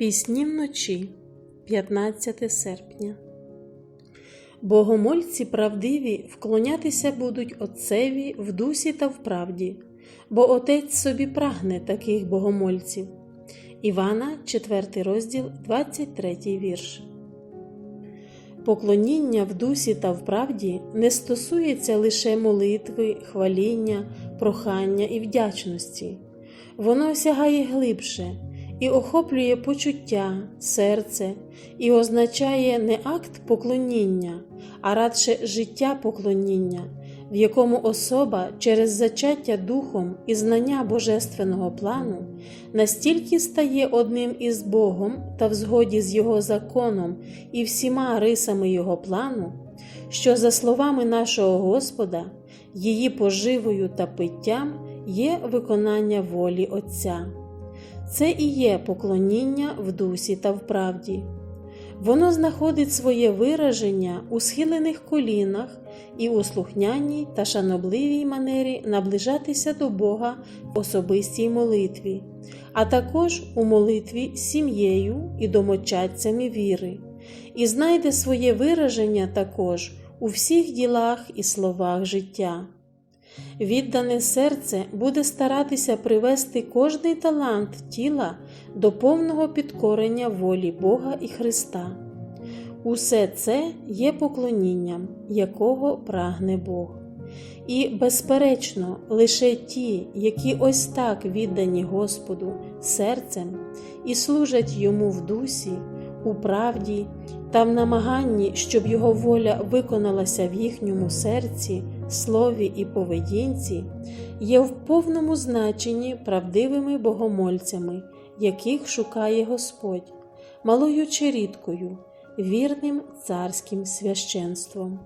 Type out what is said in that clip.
Пісні вночі, 15 серпня. Богомольці правдиві вклонятися будуть Отцеві в дусі та в правді, бо Отець собі прагне таких богомольців. Івана, 4 розділ, 23 вірш. Поклоніння в дусі та в правді не стосується лише молитви, хваління, прохання і вдячності. Воно сягає глибше і охоплює почуття, серце і означає не акт поклоніння, а радше життя поклоніння, в якому особа через зачаття духом і знання божественного плану настільки стає одним із Богом та в згоді з Його законом і всіма рисами Його плану, що, за словами нашого Господа, її поживою та питтям є виконання волі Отця. Це і є поклоніння в дусі та в правді. Воно знаходить своє вираження у схилених колінах і у слухняній та шанобливій манері наближатися до Бога в особистій молитві, а також у молитві сім'єю і домочадцями віри, і знайде своє вираження також у всіх ділах і словах життя. Віддане серце буде старатися привести кожний талант тіла до повного підкорення волі Бога і Христа. Усе це є поклонінням, якого прагне Бог. І, безперечно, лише ті, які ось так віддані Господу серцем і служать йому в дусі, у правді та в намаганні, щоб його воля виконалася в їхньому серці, слові і поведінці, є в повному значенні правдивими богомольцями, яких шукає Господь, малою чи рідкою, вірним царським священством.